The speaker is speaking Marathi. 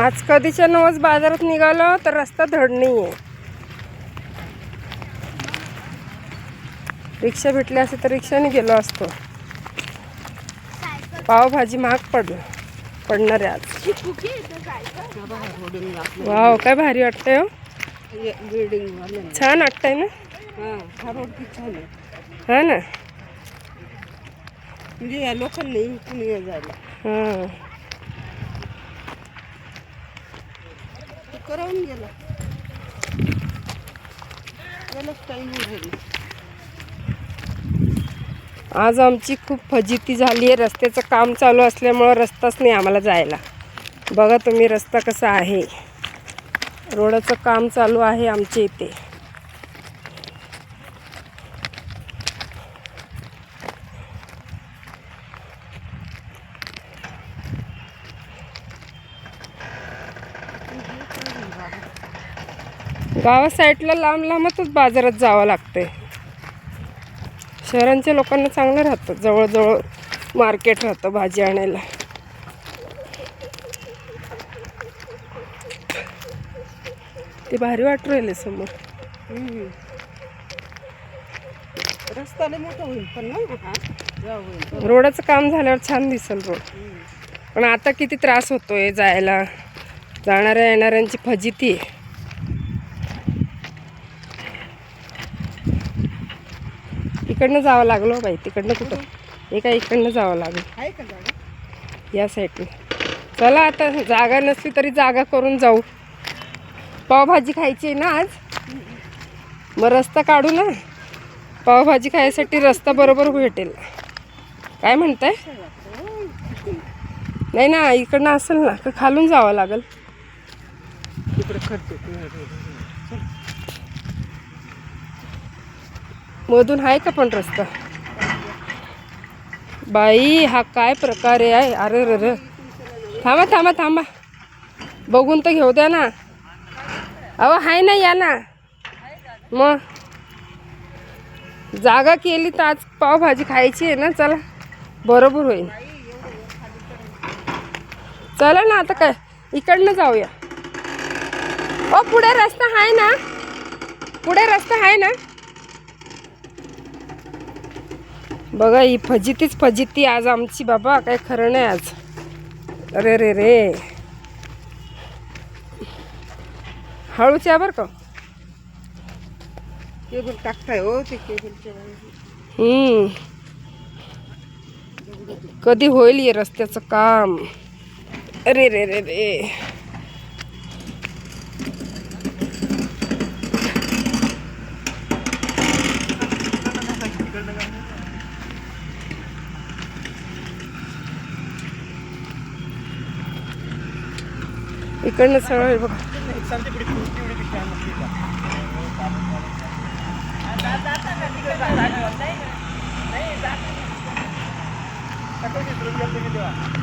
आज कधीच्या नवस बाजारात निघालो तर रस्ता धड नाही आहे रिक्षा भेटली असते तर रिक्षाने गेलो असतो. पावभाजी महाग पडलं पडणार आहे आज. वाव काय भारी वाटतंय हो. बिल्डिंग वाले छान वाटतंय ना? हां हा हा ना? म्हणजे या लोकांना इकडून ये जायला. हां. करावून गेला. यालाच टाईम उरेल आज आमची खूप फजिती झाली आहे. रस्त्याचं काम चालू असल्यामुळं रस्ताच नाही आम्हाला जायला. बघा तुम्ही रस्ता कसा आहे. रोडाचं काम चालू आहे आमच्या इथे. गावा साईडला लांब लांबच बाजारात जावं लागतंय. शहरांच्या लोकांना चांगलं राहतं. जवळजवळ मार्केट राहतं भाजी आणायला. ते भारी वाटू राहिले समोर. हम्म. रस्ता लय मोठा होईल पण ना? रोडाचं काम झाल्यावर छान दिसेल रोड. पण आता किती त्रास होतोय जायला. जाणाऱ्या येणाऱ्यांची फजिती आहे. इकडनं जावं लागलं बाई तिकडनं कुठं? काय इकडनं जावं लागलं. या साईडने. चला आता जागा नसली तरी जागा करून जाऊ. पावभाजी खायची आहे ना आज? मग रस्ता काढू ना. पावभाजी खायसाठी रस्ता बरोबर भेटेल. काय म्हणताय? नाही ना इकडनं असेल ना का खालून जावं लागेल. मधून आहे का पण रस्ता? बाई हा काय प्रकारे आहे? अरे र थांबा थांबा थांबा. बघून तर घेऊ द्या ना. अहो हाय ना या ना. मग जागा केली तर आज पावभाजी खायची आहे ना चला. बरोबर होईल. चला ना आता काय? इकडनं जाऊया. ओ पुढे रस्ता आहे ना. पुढे रस्ता आहे ना. बघा ही फजितीच फजिती आज आमची बाबा काय खरं नाही आज. अरे रे रे. हळूच या बरं का? केबल टाकताय हो ते केबलच्या. कधी होईल हे रस्त्याचं काम? अरे रे रे रे. इकडनं सरळ आहे बघा.